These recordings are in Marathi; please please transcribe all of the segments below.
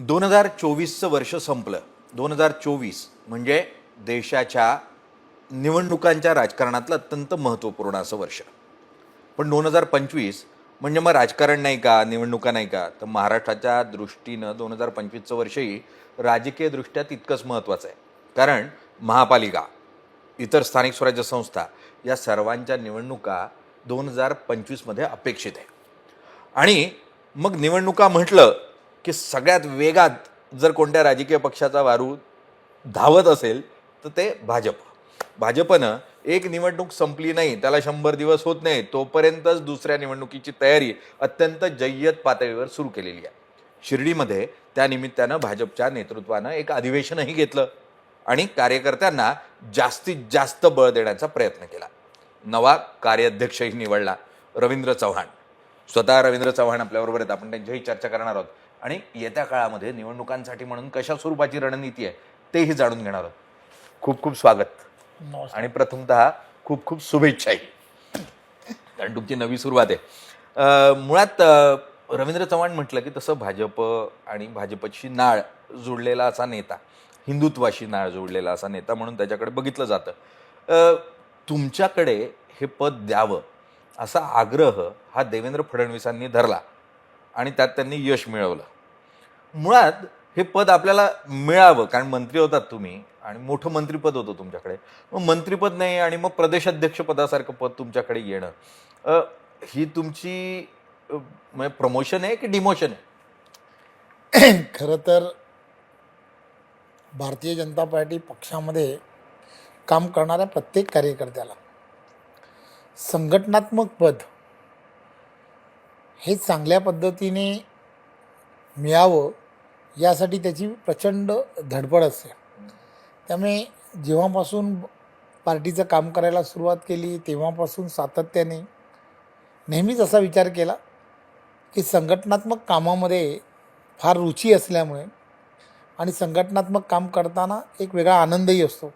दोन हजार चोवीसचं वर्ष संपलं. दोन हजार चोवीस म्हणजे देशाच्या निवडणुकांच्या राजकारणातलं अत्यंत महत्त्वपूर्ण असं वर्ष. पण दोन हजार पंचवीस म्हणजे मग राजकारण नाही का निवडणुका नाही का? तर महाराष्ट्राच्या दृष्टीनं दोन हजार पंचवीसचं वर्षही राजकीयदृष्ट्या तितकंच महत्त्वाचं आहे. कारण महापालिका इतर स्थानिक स्वराज्य संस्था या सर्वांच्या निवडणुका दोन हजार पंचवीसमध्ये अपेक्षित आहे. आणि मग निवडणुका म्हटलं की सगळ्यात वेगात जर कोणत्या राजकीय पक्षाचा वारू धावत असेल तर ते भाजप. भाजपनं एक निवडणूक संपली नाही त्याला शंभर दिवस होत नाही तोपर्यंतच दुसऱ्या निवडणुकीची तयारी अत्यंत जय्यत पातळीवर सुरू केलेली आहे. शिर्डीमध्ये त्यानिमित्तानं भाजपच्या नेतृत्वानं एक अधिवेशनही घेतलं आणि कार्यकर्त्यांना जास्तीत जास्त बळ देण्याचा प्रयत्न केला. नवा कार्याध्यक्षही निवडला रवींद्र चव्हाण. स्वतः रवींद्र चव्हाण आपल्याबरोबर आहेत आपण त्यांच्याही चर्चा करणार आहोत. आणि येत्या काळामध्ये निवडणुकांसाठी म्हणून कशा स्वरूपाची रणनीती आहे तेही जाणून घेणार आहोत. खूप खूप स्वागत. आणि प्रथमतः खूप खूप शुभेच्छाही कारण तुमची नवी सुरुवात आहे. मुळात रवींद्र चव्हाण म्हटलं की तसं भाजप आणि भाजपची नाळ जोडलेला असा नेता हिंदुत्वाशी नाळ जोडलेला असा नेता म्हणून त्याच्याकडे बघितलं जातं. तुमच्याकडे हे पद द्यावं असा आग्रह हा देवेंद्र फडणवीसांनी धरला. आणि त्यात त्यांनी यश मिळवलं. मुळात हे पद आपल्याला मिळावं कारण मंत्री होतात तुम्ही आणि मोठं मंत्रीपद होतं तुमच्याकडे. मग मंत्रीपद नाही आणि मग प्रदेशाध्यक्षपदासारखं पद तुमच्याकडे येणं. ही तुमची म्हणजे प्रमोशन आहे की डिमोशन आहे? खरं तर भारतीय जनता पार्टी पक्षामध्ये काम करणाऱ्या प्रत्येक कार्यकर्त्याला संघटनात्मक पद हे चांगल्या पद्धतीने मिळावं यासाठी त्याची प्रचंड धडपड असते. त्यामुळे जेव्हापासून पार्टीचं काम करायला सुरुवात केली तेव्हापासून सातत्याने नेहमीच असा विचार केला की संघटनात्मक कामामध्ये फार रुची असल्यामुळे आणि संघटनात्मक काम करताना एक वेगळा आनंदही असतो.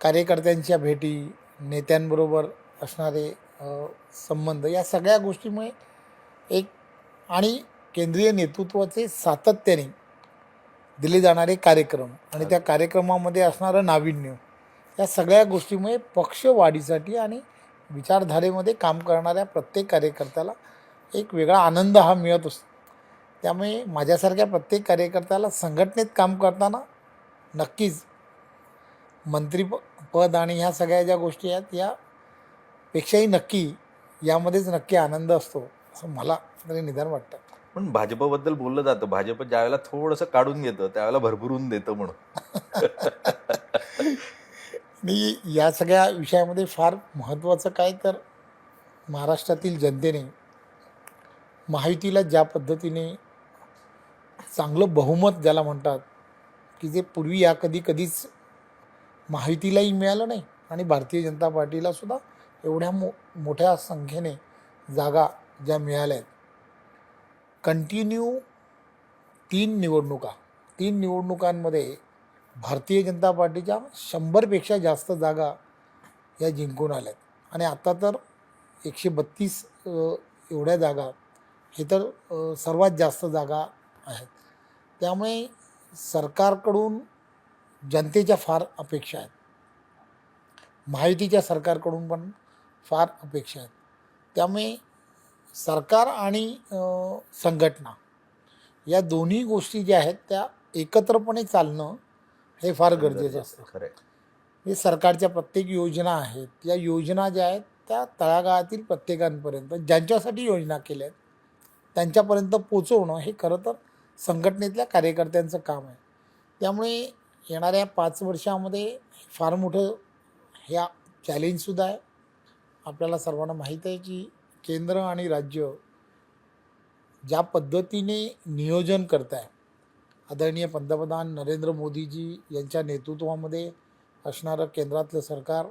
कार्यकर्त्यांच्या भेटी नेत्यांबरोबर असणारे संबंध. या सगळ्या गोष्टीमुळे एक आणि केंद्रीय नेतृत्वाचे सातत्याने दिले जाणारे कार्यक्रम आणि त्या कार्यक्रमामध्ये असणारं नाविन्य या सगळ्या गोष्टीमुळे पक्ष वाढीसाठी आणि विचारधारेमध्ये काम करणाऱ्या प्रत्येक कार्यकर्त्याला एक वेगळा आनंद हा मिळत असतो. त्यामुळे माझ्यासारख्या प्रत्येक कार्यकर्त्याला संघटनेत काम करताना नक्कीच मंत्री प पद आणि ह्या सगळ्या ज्या गोष्टी आहेत यापेक्षाही नक्की यामध्येच नक्की आनंद असतो असं मला तरी निदान वाटतं. पण भाजपबद्दल बोललं जातं. भाजप ज्यावेळेला थोडंसं काढून घेतं त्यावेळेला भरभरून देतं म्हणून. मी या सगळ्या विषयामध्ये फार महत्त्वाचं काय तर महाराष्ट्रातील जनतेने महायुतीला ज्या पद्धतीने चांगलं बहुमत ज्याला म्हणतात की जे पूर्वी या कधी कधीच महायुतीलाही मिळालं नाही आणि भारतीय जनता पार्टीला सुद्धा एवढ्या मो मोठ्या संख्येने जागा ज्या मिळाल्या आहेत. कंटिन्यू तीन निवडणुका. तीन निवडणुकांमध्ये भारतीय जनता पार्टीच्या शंभरपेक्षा जास्त जागा या जिंकून आल्यात. आणि आता तर एकशे बत्तीस एवढ्या जागा हे तर सर्वात जास्त जागा आहेत. त्यामुळे सरकारकडून जनतेच्या फार अपेक्षा आहेत. माहितीच्या सरकारकडून पण फार अपेक्षा आहेत. त्यामुळे सरकार आणि संघटना या दोन्ही गोष्टी ज्या आहेत त्या एकत्रपणे चालणं हे फार गरजेचं असतं खरंय. हे सरकारच्या प्रत्येक योजना आहेत. या योजना ज्या आहेत त्या तळागाळातील प्रत्येकांपर्यंत ज्यांच्यासाठी योजना केल्या आहेत त्यांच्यापर्यंत पोचवणं हे खरं तर संघटनेतल्या कार्यकर्त्यांचं काम आहे. त्यामुळे येणाऱ्या पाच वर्षामध्ये फार मोठं ह्या चॅलेंजसुद्धा आहे. आपल्याला सर्वांना माहीत आहे की केंद्र आणि राज्य ज्या पद्धतीने नियोजन करत आहे आदरणीय पंतप्रधान नरेंद्र मोदीजी यांच्या नेतृत्वामध्ये असणारं केंद्रातलं सरकार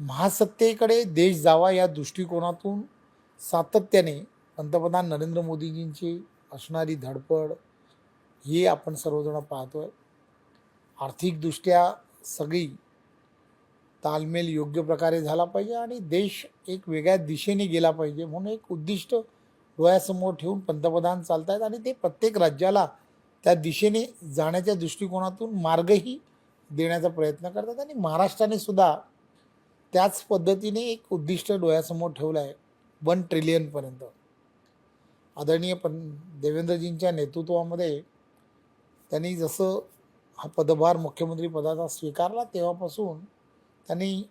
महासत्तेकडे देश जावा या दृष्टिकोनातून सातत्याने पंतप्रधान नरेंद्र मोदीजींची असणारी धडपड ही आपण सर्वजण पाहतो आहे आर्थिकदृष्ट्या सगळी तालमेल योग्य प्रकारे झाला पाहिजे आणि देश एक वेगळ्या दिशेने गेला पाहिजे म्हणून एक उद्दिष्ट डोळ्यासमोर ठेवून पंतप्रधान चालत आहेत आणि ते प्रत्येक राज्याला त्या दिशेने जाण्याच्या दृष्टिकोनातून मार्गही देण्याचा प्रयत्न करतात आणि महाराष्ट्राने सुद्धा त्याच पद्धतीने एक उद्दिष्ट डोळ्यासमोर ठेवलं आहे वन ट्रिलियनपर्यंत आदरणीय पं देवेंद्रजींच्या नेतृत्वामध्ये त्यांनी जसं हा पदभार मुख्यमंत्री पदाचा स्वीकारला तेव्हापासून त्यांनी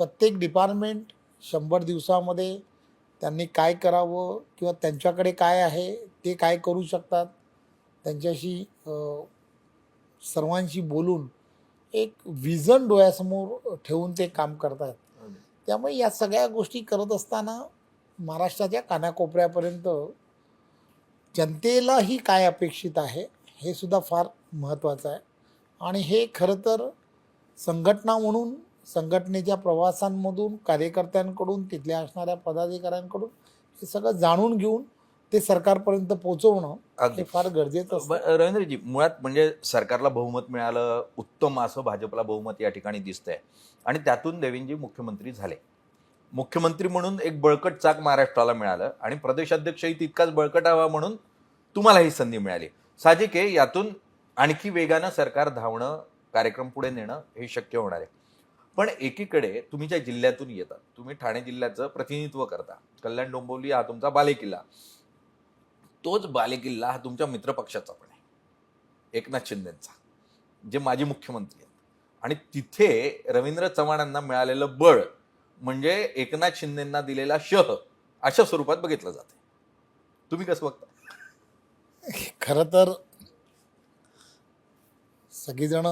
प्रत्येक डिपार्टमेंट शंभर दिवसामध्ये त्यांनी काय करावं किंवा त्यांच्याकडे काय आहे ते काय करू शकतात त्यांच्याशी सर्वांशी बोलून एक विजन डोळ्यासमोर ठेवून ते काम करतात त्यामुळे या सगळ्या गोष्टी करत असताना महाराष्ट्राच्या कानाकोपऱ्यापर्यंत जनतेलाही काय अपेक्षित आहे हे सुद्धा फार महत्त्वाचं आहे. आणि हे खरं तर संघटना म्हणून संघटनेच्या प्रवासांमधून कार्यकर्त्यांकडून तिथल्या असणाऱ्या पदाधिकाऱ्यांकडून हे सगळं जाणून घेऊन ते सरकारपर्यंत पोहोचवणं अगदी. हे फार गरजेचं असतं. रवींद्रजी मुळात म्हणजे सरकारला बहुमत मिळालं उत्तम असं भाजपला बहुमत या ठिकाणी दिसतंय. आणि त्यातून देवेंद्रजी मुख्यमंत्री झाले. मुख्यमंत्री म्हणून एक बळकट चाक महाराष्ट्राला मिळालं आणि प्रदेशाध्यक्षही तितकाच बळकट हवा म्हणून तुम्हाला ही संधी मिळाली. साहजिक आहे यातून आणखी वेगानं सरकार धावणं कार्यक्रम पुढे नेणं हे शक्य होणार आहे. पण एकीकडे तुम्ही ज्या जिल्ह्यातून येतात तुम्ही ठाणे जिल्ह्याचं प्रतिनिधित्व करता. कल्याण डोंबिवली हा तुमचा बालेकिल्ला. तोच बालेकिल्ला हा तुमच्या मित्रपक्षाचा पण आहे. एकनाथ शिंदेचा जे माजी मुख्यमंत्री आहेत. आणि तिथे रवींद्र चव्हाणांना मिळालेलं बळ म्हणजे एकनाथ शिंदेंना दिलेला शह अशा स्वरूपात बघितलं जाते. तुम्ही कसं बघता? खरं तर सगळीजण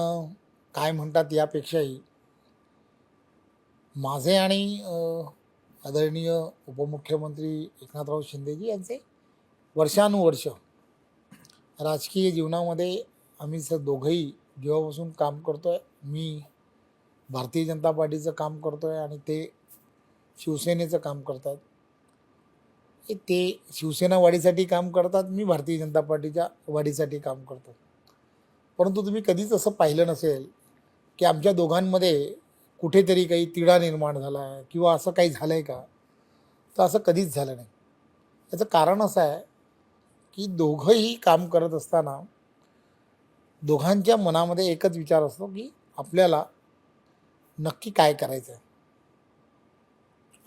काय म्हणतात यापेक्षाही माझे आणि आदरणीय उपमुख्यमंत्री एकनाथराव शिंदेजी यांचे वर्षानुवर्ष राजकीय जीवनामध्ये आम्ही स दोघंही जेव्हापासून काम करतो आहे मी भारतीय जनता पार्टीचं काम करतो आहे आणि ते शिवसेनेचं काम करतात. हे ते शिवसेना वाढीसाठी काम करतात मी भारतीय जनता पार्टीच्या वाढीसाठी काम करतो. परंतु तुम्ही कधीच असं पाहिलं नसेल की आमच्या दोघांमध्ये कुठेतरी काही तिढा निर्माण झाला आहे किंवा असं काही झालं आहे का? तर असं कधीच झालं नाही. याचं कारण असं आहे की दोघंही काम करत असताना दोघांच्या मनामध्ये एकच विचार असतो की आपल्याला नक्की काय करायचं आहे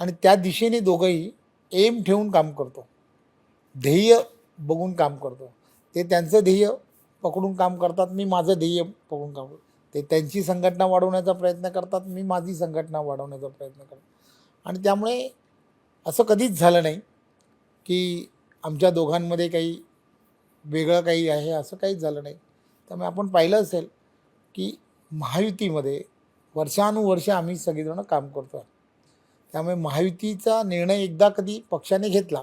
आणि त्या दिशेने दोघंही एम ठेवून काम करतो. ध्येय बघून काम करतो. ते त्यांचं ध्येय पकडून काम करतात मी माझं ध्येय पकडून काम करतो. ते त्यांची संघटना वाढवण्याचा प्रयत्न करतात मी माझी संघटना वाढवण्याचा प्रयत्न करतो. आणि त्यामुळे असं कधीच झालं नाही की आमच्या दोघांमध्ये काही वेगळं काही आहे असं काहीच झालं नाही. त्यामुळे आपण पाहिलं असेल की महायुतीमध्ये वर्षानुवर्ष आम्ही सगळीजणं काम करतो आहे. त्यामुळे महायुतीचा निर्णय एकदा कधी पक्षाने घेतला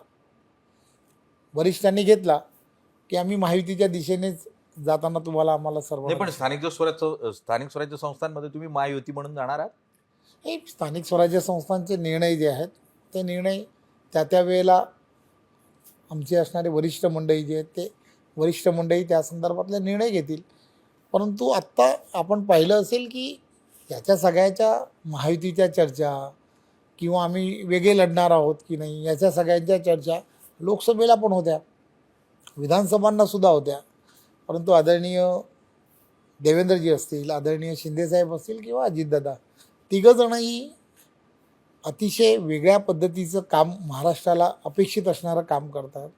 वरिष्ठांनी घेतला की आम्ही महायुतीच्या दिशेनेच जाताना तुम्हाला आम्हाला सर्व नाही पण स्थानिक जो स्वराज्य स्थानिक स्वराज्य संस्थांमध्ये तुम्ही महायुती म्हणून जाणार आहात? हे स्थानिक स्वराज्य संस्थांचे निर्णय जे आहेत ते निर्णय त्या त्या वेळेला आमचे असणारे वरिष्ठ मंडळी जे आहेत ते वरिष्ठ मंडळी त्या संदर्भातले निर्णय घेतील. परंतु आत्ता आपण पाहिलं असेल की याच्या सगळ्याच्या महायुतीच्या चर्चा किंवा आम्ही वेगळे लढणार आहोत की नाही याच्या सगळ्यांच्या चर्चा लोकसभेला पण होत्या विधानसभांना सुद्धा होत्या. परंतु आदरणीय देवेंद्रजी असतील आदरणीय शिंदेसाहेब असतील किंवा अजितदादा तिघंजणंही अतिशय वेगळ्या पद्धतीचं काम महाराष्ट्राला अपेक्षित असणारं काम करतात.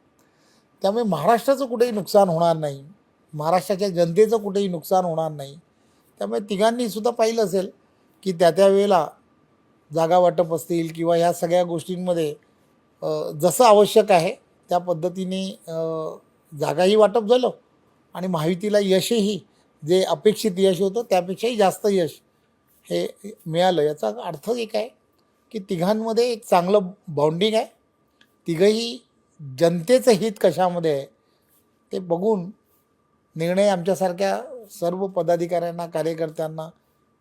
त्यामुळे महाराष्ट्राचं कुठेही नुकसान होणार नाही. महाराष्ट्राच्या जनतेचं कुठेही नुकसान होणार नाही. त्यामुळे तिघांनीसुद्धा पाहिलं असेल की त्या त्या वेळेला जागा वाटप असतील किंवा ह्या सगळ्या गोष्टींमध्ये जसं आवश्यक आहे त्या पद्धतीने जागाही वाटप झालं. आणि महायुतीला यशही जे अपेक्षित यश होतं त्यापेक्षाही जास्त यश हे मिळालं. याचा अर्थ एक आहे की तिघांमध्ये एक चांगलं बाउंडिंग आहे. तिघंही जनतेचं हित कशामध्ये आहे ते बघून निर्णय आमच्यासारख्या सर्व पदाधिकाऱ्यांना कार्यकर्त्यांना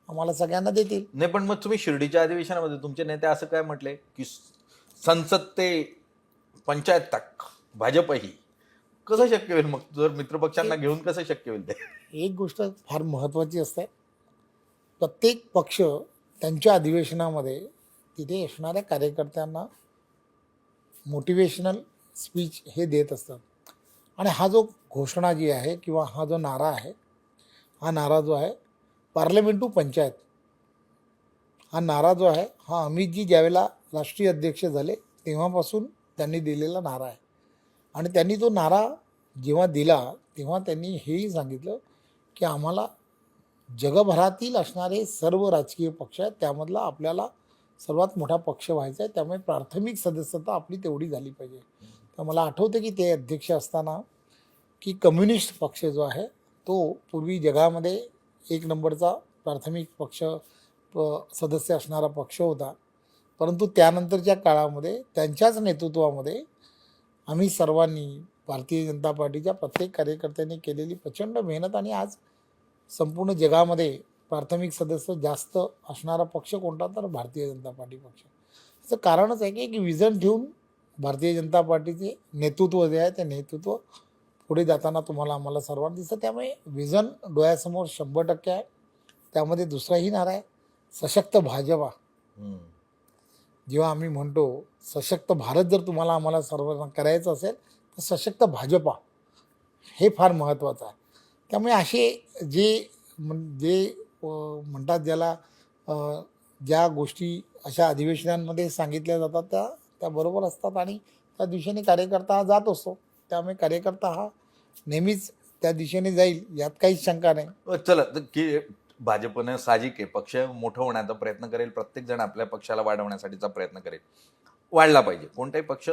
आम्हाला सगळ्यांना देतील. नाही पण मग तुम्ही शिर्डीच्या अधिवेशनामध्ये तुमचे नेते असं काय म्हटले की संसद ते पंचायत तक भाजपही? कसं शक्य होईल मग? जर मित्रपक्षांना घेऊन कसं शक्य होईल ते? एक गोष्ट फार महत्त्वाची असते. प्रत्येक पक्ष त्यांच्या अधिवेशनामध्ये तिथे असणाऱ्या कार्यकर्त्यांना मोटिवेशनल स्पीच हे देत असतात. आणि हा जो घोषणा जी आहे किंवा हा जो नारा आहे हा नारा जो आहे पार्लमेंट टू पंचायत. हा नारा जो आहे हा अमितजी ज्यावेळेला राष्ट्रीय अध्यक्ष झाले तेव्हापासून त्यांनी दिलेला नारा आहे. आणि त्यांनी तो नारा जेव्हा दिला तेव्हा त्यांनी हेही सांगितलं की आम्हाला जगभरातील असणारे सर्व राजकीय पक्ष आहेत त्यामधला आपल्याला सर्वात मोठा पक्ष व्हायचा आहे त्यामुळे प्राथमिक सदस्यता आपली तेवढी झाली पाहिजे. तर मला आठवतं की ते अध्यक्ष असताना की कम्युनिस्ट पक्ष जो आहे तो पूर्वी जगामध्ये एक नंबरचा प्राथमिक पक्ष प- सदस्य असणारा पक्ष होता. परंतु त्यानंतरच्या काळामध्ये त्यांच्याच नेतृत्वामध्ये आम्ही सर्वांनी भारतीय जनता पार्टीच्या प्रत्येक कार्यकर्त्यांनी केलेली प्रचंड मेहनत आणि आज संपूर्ण जगामध्ये प्राथमिक सदस्य जास्त असणारा पक्ष कोणता तर भारतीय जनता पार्टी पक्ष. त्याचं कारणच आहे की एक विजन ठेवून भारतीय जनता पार्टीचे नेतृत्व जे आहे ते नेतृत्व पुढे जाताना तुम्हाला आम्हाला सर्वांना दिसतं. त्यामुळे विजन डोळ्यासमोर शंभर टक्के आहे. त्यामध्ये दुसराही नारा आहे. सशक्त भाजपा. जेव्हा आम्ही म्हणतो सशक्त भारत जर तुम्हाला आम्हाला सर्वांना करायचं असेल तर सशक्त भाजपा हे फार महत्त्वाचं आहे. त्यामुळे असे जे म्हण जे म्हणतात ज्याला ज्या गोष्टी अशा अधिवेशनांमध्ये सांगितल्या जातात त्या त्या बरोबर असतात आणि त्या दिशेने कार्यकर्ता हा जात असतो. त्यामुळे कार्यकर्ता हा नेहमीच त्या दिशेने जाईल यात काहीच शंका नाही. चला की भाजपनं साहजिक आहे. पक्ष मोठं होण्याचा प्रयत्न करेल प्रत्येक जण आपल्या पक्षाला वाढवण्यासाठीचा प्रयत्न करेल. वाढला पाहिजे. कोणताही पक्ष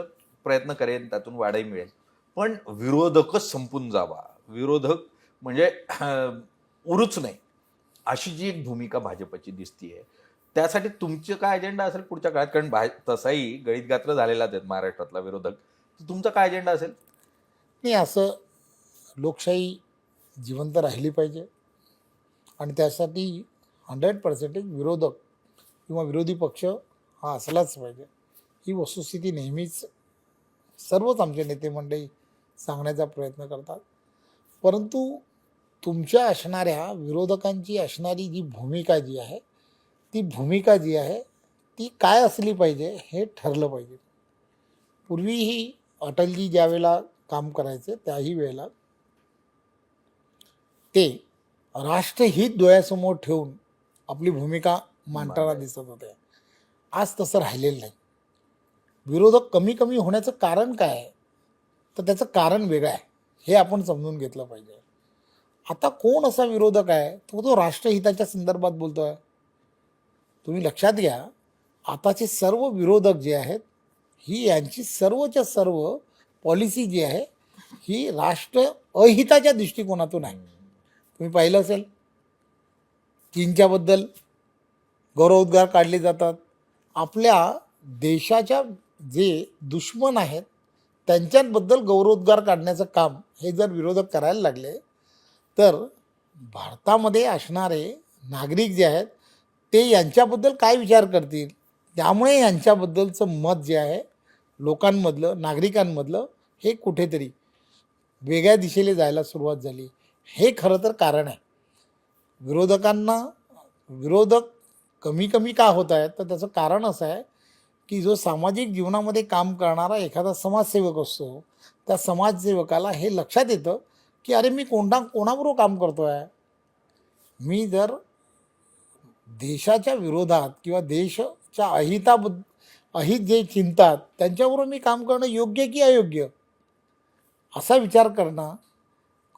प्रयत्न करेल त्यातून वाढही मिळेल. पण विरोधकच संपून जावा. विरोधक म्हणजे उरूच नाही. अशी जी एक भूमिका भाजपची दिसतीये त्यासाठी तुमचं काय अजेंडा असेल पुढच्या काळात? कारण भा तसाही गळीत गात्र झालेलाच आहेत महाराष्ट्रातला विरोधक. तर तुमचा काय अजेंडा असेल? नाही असं लोकशाही जिवंत राहिली पाहिजे. आणि त्यासाठी हंड्रेड पर्सेंटेज विरोधक किंवा विरोधी पक्ष हा असलाच पाहिजे. ही वस्तुस्थिती नेहमीच सर्वच आमचे नेते मंडळी सांगण्याचा प्रयत्न करतात. परंतु तुमच्या असणाऱ्या विरोधकांची असणारी जी भूमिका जी आहे ती भूमिका जी आहे ती काय असली पाहिजे हे ठरलं पाहिजे. पूर्वीही अटलजी ज्यावेळेला काम करायचे त्याही वेळेला ते राष्ट्रहित डोळ्यासमोर ठेवून आपली भूमिका मांडताना दिसत होते. आज तसं राहिलेलं नाही. विरोधक कमी कमी होण्याचं कारण काय आहे? तर त्याचं कारण वेगळं आहे. हे आपण समजून घेतलं पाहिजे. आता कोण असा विरोधक आहे? तो तो राष्ट्रहिताच्या संदर्भात बोलतो आहे तुम्ही लक्षात घ्या आताचे सर्व विरोधक जे आहेत ही यांची सर्वच्या सर्व पॉलिसी जी आहे ही राष्ट्र अहिताच्या दृष्टिकोनातून आहे. तुम्ही पाहिलं असेल? चीनच्याबद्दल गौरवोद्गार काढले जातात. आपल्या देशाच्या जे दुश्मन आहेत त्यांच्याबद्दल गौरवोद्गार काढण्याचं काम हे जर विरोधक करायला लागले तर भारतामध्ये असणारे नागरिक जे आहेत ते यांच्याबद्दल काय विचार करतील? त्यामुळे यांच्याबद्दलचं मत जे आहे लोकांमधलं नागरिकांमधलं हे कुठेतरी वेगळ्या दिशेने जायला सुरुवात झाली. हे खरं तर कारण आहे. विरोधकांना विरोधक कमी कमी का होत आहेत? तर त्याचं कारण असं आहे की जो सामाजिक जीवनामध्ये काम करणारा एखादा समाजसेवक असतो त्या समाजसेवकाला हे लक्षात येतं की अरे मी कोणता कोणाबरोबर काम करतो आहे मी जर देशाच्या विरोधात किंवा देशाच्या अहिताबद्द अहित जे चिंतात त्यांच्याबरोबर मी काम करणं योग्य की अयोग्य? असा विचार करणं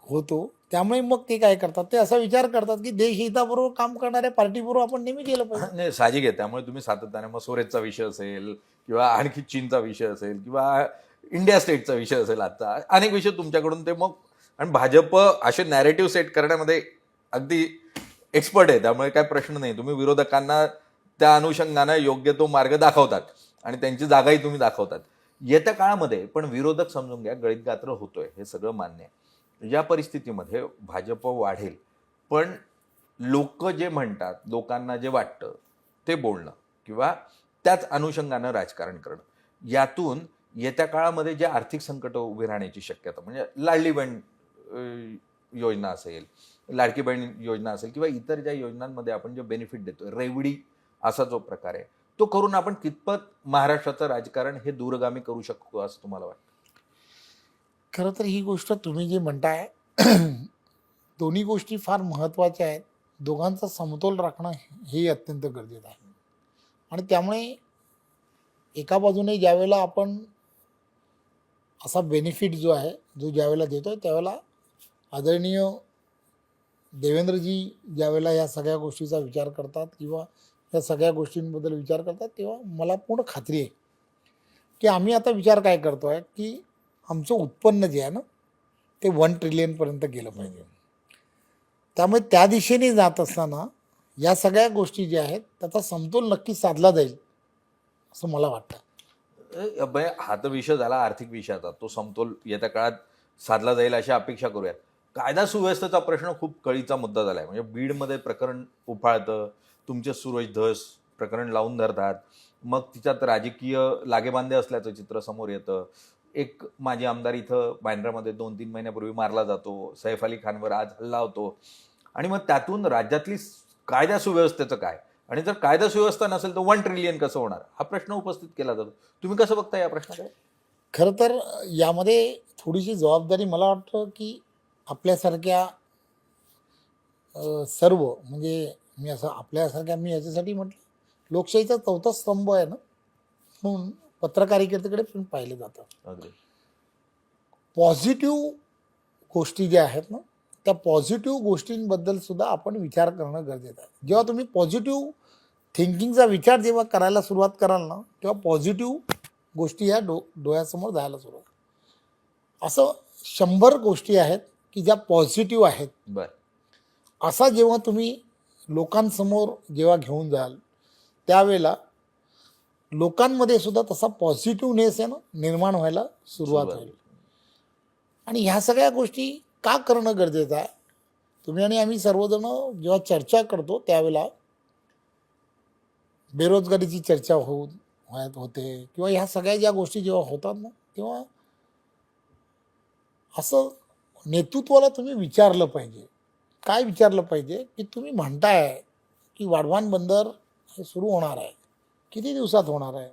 होतो. त्यामुळे मग ते काय करतात? ते असा विचार करतात की देशहिताबरोबर काम करणाऱ्या पार्टीबरोबर आपण नेहमी केलं पाहिजे. नाही साहजिक आहे. त्यामुळे तुम्ही सातत्याने मग सोरेजचा विषय असेल किंवा आणखी चीनचा विषय असेल किंवा इंडिया स्टेटचा विषय असेल आता अनेक विषय तुमच्याकडून ते मग आणि भाजप असे नॅरेटिव्ह सेट करण्यामध्ये अगदी एक्सपर्ट आहे. त्यामुळे काय प्रश्न नाही. तुम्ही विरोधकांना त्या अनुषंगानं योग्य तो मार्ग दाखवतात आणि त्यांची जागाही तुम्ही दाखवतात. येत्या काळामध्ये पण विरोधक समजून घ्या गळीत गात्र होतोय. हे सगळं मान्य आहे. या परिस्थितीमध्ये भाजप वाढेल. पण लोक जे म्हणतात लोकांना जे वाटतं ते बोलणं किंवा त्याच अनुषंगानं राजकारण करणं यातून येत्या काळामध्ये जे आर्थिक संकट उभे राहण्याची शक्यता म्हणजे लाडली बहीण योजना असेल लाडकी बहीण योजना असेल किंवा इतर ज्या योजनांमध्ये आपण जे बेनिफिट देतो रेवडी असा जो प्रकार आहे तो करून आपण कितपत महाराष्ट्राचं राजकारण हे दूरगामी करू शकतो असं तुम्हाला वाटतं? खरं तर ही गोष्ट तुम्ही जी म्हणताय दोन्ही गोष्टी फार महत्त्वाच्या आहेत. दोघांचा समतोल राखणं हे अत्यंत गरजेचं आहे. आणि त्यामुळे एका बाजूने ज्यावेळेला आपण असा बेनिफिट जो आहे जो ज्यावेळेला देतो आहे त्यावेळेला आदरणीय देवेंद्रजी ज्यावेळेला या सगळ्या गोष्टीचा विचार करतात किंवा या सगळ्या गोष्टींबद्दल विचार करतात तेव्हा मला पूर्ण खात्री आहे की आम्ही आता विचार काय करतो आहे की आमचं उत्पन्न जे आहे ना ते वन ट्रिलियनपर्यंत गेलं पाहिजे. त्यामुळे त्या दिशेने जात असताना या सगळ्या गोष्टी ज्या आहेत त्याचा समतोल नक्की साधला जाईल असं मला वाटतं. म्हणजे हा तर विषय झाला आर्थिक विषयाचा. तो समतोल येत्या काळात साधला जाईल अशी अपेक्षा करूयात. कायदा सुव्यवस्थेचा प्रश्न खूप कळीचा मुद्दा झाला आहे म्हणजे बीडमध्ये प्रकरण उफाळतं तुमचे सूरज धस प्रकरण लावून धरतात मग तिच्यात राजकीय लागेबांधे असल्याचं चित्र समोर येतं एक माजी आमदार इथं बांद्रामध्ये दोन तीन महिन्यापूर्वी मारला जातो. सैफ अली खानवर आज हल्ला होतो. आणि मग त्यातून राज्यातली कायदा सुव्यवस्थेचं काय? आणि जर कायदा सुव्यवस्था नसेल तर वन ट्रिलियन कसं होणार? हा प्रश्न उपस्थित केला जातो. तुम्ही कसं बघता या प्रश्नाकडे खरं तर यामध्ये थोडीशी जबाबदारी मला वाटतं की आपल्यासारख्या सर्व म्हणजे मी असं आपल्यासारख्या मी याच्यासाठी म्हटलं लोकशाहीचा चौथा स्तंभ आहे ना? म्हणून पत्रकारितेकडे पण पाहिलं जातं. अगदी. पॉझिटिव्ह गोष्टी ज्या आहेत ना त्या पॉझिटिव्ह गोष्टींबद्दल सुद्धा आपण विचार करणं गरजेचं आहे. जेव्हा तुम्ही पॉझिटिव्ह थिंकिंगचा विचार जेव्हा करायला सुरुवात कराल ना तेव्हा पॉझिटिव्ह गोष्टी ह्या डो डोळ्यासमोर जायला सुरुवात. असं शंभर गोष्टी आहेत की ज्या पॉझिटिव्ह आहेत. बर. असा जेव्हा तुम्ही लोकांसमोर जेव्हा घेऊन जाल त्यावेळेला लोकांमध्ये सुद्धा तसा पॉझिटिव्हनेस आहे ना निर्माण व्हायला सुरुवात होईल आणि ह्या सगळ्या गोष्टी का करणं गरजेचं आहे? तुम्ही आणि आम्ही सर्वजण जेव्हा चर्चा करतो त्यावेळेला बेरोजगारीची चर्चा होऊन व्हायत होते. किंवा ह्या सगळ्या ज्या गोष्टी जेव्हा होतात ना तेव्हा असं नेतृत्वाला तुम्ही विचारलं पाहिजे. काय विचारलं पाहिजे? की तुम्ही म्हणताय की वाढवान बंदर हे सुरू होणार आहे. किती दिवसात होणार आहे?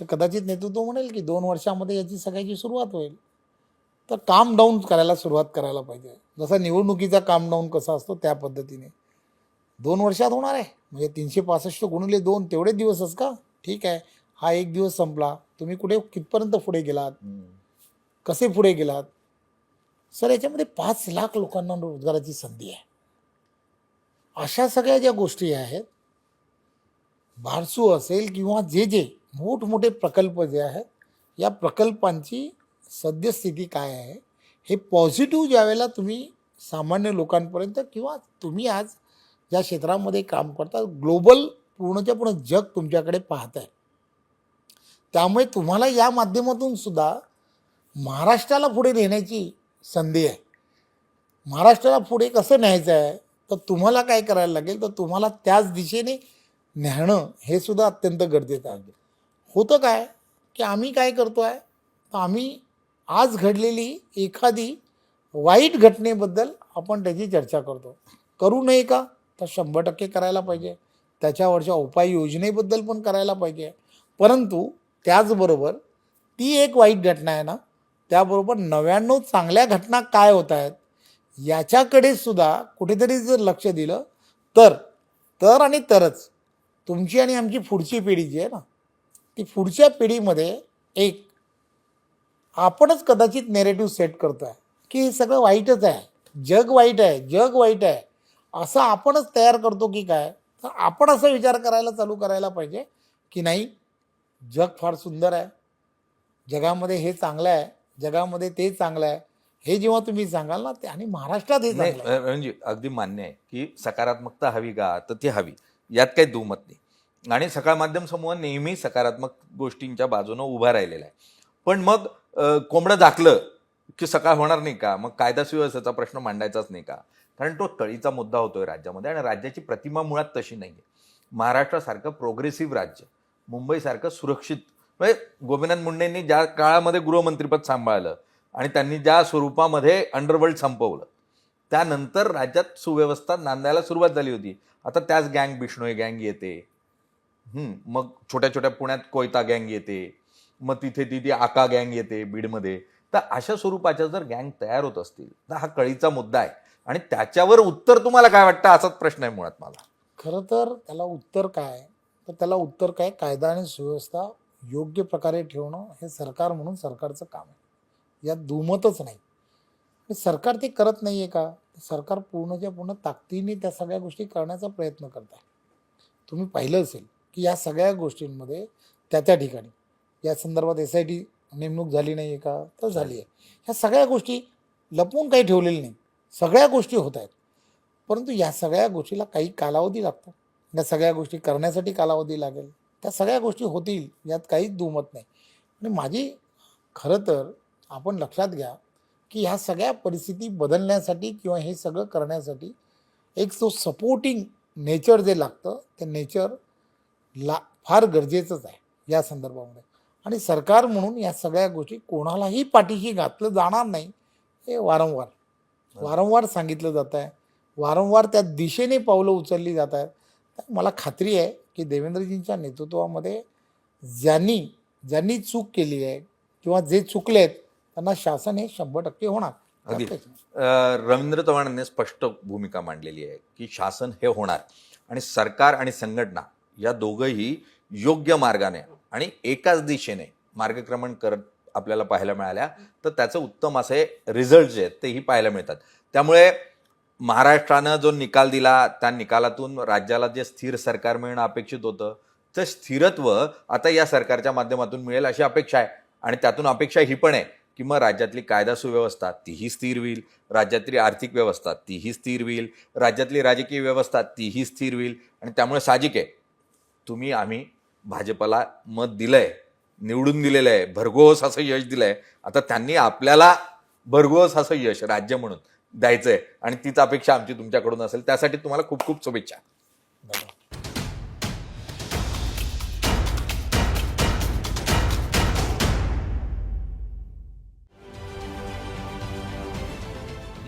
तर कदाचित नेतृत्व म्हणेल की दोन वर्षामध्ये याची सगळ्याची सुरुवात होईल. तर काम डाऊन करायला सुरुवात करायला पाहिजे. जसा निवडणुकीचा काम डाऊन कसा असतो त्या पद्धतीने. दोन वर्षात होणार आहे. म्हणजे तीनशे पासष्ट गुणिले दोन तेवढेच दिवसच का? ठीक आहे. हा एक दिवस संपला. तुम्ही कुठे कितपर्यंत पुढे गेलात? कसे पुढे गेलात? सर याच्यामध्ये पाच लाख लोकांना रोजगाराची संधी आहे. अशा सगळ्या ज्या गोष्टी आहेत भारसू असेल किंवा जे जे मोठमोठे प्रकल्प जे आहेत या प्रकल्पांची सद्यस्थिती काय आहे हे पॉझिटिव्ह ज्यावेळेला तुम्ही सामान्य लोकांपर्यंत किंवा तुम्ही आज ज्या क्षेत्रामध्ये काम करता ग्लोबल पूर्णच्या पूर्ण जग तुमच्याकडे पाहत आहे त्यामुळे तुम्हाला या माध्यमातून सुद्धा महाराष्ट्राला पुढे नेण्याची संधी आहे. महाराष्ट्राला पुढे कसं न्यायचं आहे तर तुम्हाला काय करायला लागेल तर तुम्हाला त्याच दिशेने न्याणं हे सुद्धा अत्यंत गरजेचं आहे. होतं काय की आम्ही काय करतो आहे तर आम्ही आज घडलेली एखादी वाईट घटनेबद्दल आपण त्याची चर्चा करतो. करू नये का? तर शंभर टक्के करायला पाहिजे. त्याच्यावरच्या उपाययोजनेबद्दल पण करायला पाहिजे. परंतु त्याचबरोबर ती एक वाईट घटना आहे ना त्याबरोबर नव्याण्णव चांगल्या घटना काय होत आहेत याच्याकडे सुद्धा कुठेतरी जर लक्ष दिलं तर तर आणि तरच. तुमची आणि आमची पुढची पिढी जी आहे ना ती पुढच्या पिढीमध्ये एक आपणच कदाचित नेरेटिव्ह सेट करतो आहे की हे सगळं वाईटच आहे. जग वाईट आहे जग वाईट आहे. असं आपणच तयार करतो की काय? तर आपण असा विचार करायला चालू करायला पाहिजे की नाही जग फार सुंदर आहे. जगामध्ये हे चांगलं आहे जगामध्ये ते चांगलं आहे. हे जेव्हा तुम्ही सांगाल ना ते आणि महाराष्ट्रात हे म्हणजे अगदी मान्य आहे की सकारात्मकता हवी का? तर ती हवी. यात काही दुमत नाही. आणि सकाळ माध्यम समूह नेहमी सकारात्मक गोष्टींच्या बाजूनं उभा राहिलेला आहे. पण मग कोंबडं दाखलं की सकाळ होणार नाही का? मग कायदा सुव्यवस्थेचा प्रश्न मांडायचाच नाही का? कारण तो तळीचा मुद्दा होतोय राज्यामध्ये आणि राज्याची प्रतिमा मुळात तशी नाही आहे महाराष्ट्रासारखं प्रोग्रेसिव्ह राज्य मुंबईसारखं सुरक्षित. म्हणजे गोपीनाथ मुंडेंनी ज्या काळामध्ये गृहमंत्रीपद सांभाळलं आणि त्यांनी ज्या स्वरूपामध्ये अंडरवर्ल्ड संपवलं त्यानंतर राज्यात सुव्यवस्था नांदायला सुरुवात झाली होती. आता त्याच गँग बिष्णोई गँग येते. मग छोट्या छोट्या पुण्यात कोयता गँग येते. मग तिथे ती ती आका गँग येते बीडमध्ये. तर अशा स्वरूपाच्या जर गँग तयार होत असतील तर हा कळीचा मुद्दा आहे. आणि त्याच्यावर उत्तर तुम्हाला काय वाटतं? असाच प्रश्न आहे मुळात मला खरं तर त्याला उत्तर काय? तर त्याला उत्तर काय? कायदा आणि सुव्यवस्था योग्य प्रकारे ठेवणं हे सरकार म्हणून सरकारचं काम आहे. यात दुमतच नाही. सरकार ते करत नाही आहे का? सरकार पूर्णच्या पूर्ण ताकदीने त्या सगळ्या गोष्टी करण्याचा प्रयत्न करत आहे. तुम्ही पाहिलं असेल की या सगळ्या गोष्टींमध्ये त्या त्या ठिकाणी या संदर्भात एस आय टी नेमणूक झाली नाही आहे का? तर झाली आहे. ह्या सगळ्या गोष्टी लपवून काही ठेवलेल्या नाही. सगळ्या गोष्टी होत आहेत. परंतु या सगळ्या गोष्टीला काही कालावधी लागतो. या सगळ्या गोष्टी करण्यासाठी कालावधी लागेल. त्या सगळ्या गोष्टी होतील यात काहीच दुमत नाही. आणि माझी खरं तर आपण लक्षात घ्या की ह्या सगळ्या परिस्थिती बदलण्यासाठी किंवा हे सगळं करण्यासाठी एक तो सपोर्टिंग नेचर जे लागतं ते नेचर ला फार गरजेचंच आहे या संदर्भामध्ये. आणि सरकार म्हणून या सगळ्या गोष्टी कोणालाही पाठीशी घातलं जाणार नाही हे वारंवार. वारंवार सांगितलं जात आहे. वारंवार त्या दिशेने पावलं उचलली जात आहेत. तर मला खात्री आहे की देवेंद्रजींच्या नेतृत्वामध्ये ज्यांनी ज्यांनी चूक केली आहे किंवा जे चुकले आहेत त्यांना शासन हे शंभर टक्के होणार. अगदी. रवींद्र चव्हाणांनी स्पष्ट भूमिका मांडलेली आहे की शासन हे होणार आणि सरकार आणि संघटना या दोघंही योग्य मार्गाने आणि एकाच दिशेने मार्गक्रमण करत आपल्याला पाहायला मिळाल्या. तर त्याचं उत्तम असे रिझल्ट जे आहेत तेही पाहायला मिळतात. त्यामुळे महाराष्ट्रानं जो निकाल दिला त्या निकालातून राज्याला जे स्थिर सरकार मिळणं अपेक्षित होतं ते स्थिरत्व आता या सरकारच्या माध्यमातून मिळेल अशी अपेक्षा आहे आणि त्यातून अपेक्षा ही पण आहे. किंवा राज्यातली कायदा सुव्यवस्था तीही स्थिर होईल. राज्यातली आर्थिक व्यवस्था तीही स्थिर होईल. राज्यातली राजकीय व्यवस्था तीही स्थिर होईल. आणि त्यामुळे साहजिक आहे. तुम्ही आम्ही भाजपला मत दिलं आहे निवडून दिलेलं आहे भरघोस असं यश दिलं आहे आता त्यांनी आपल्याला भरघोस असं यश राज्य म्हणून द्यायचं आहे आणि तीच अपेक्षा आमची तुमच्याकडून असेल. त्यासाठी तुम्हाला खूप खूप शुभेच्छा.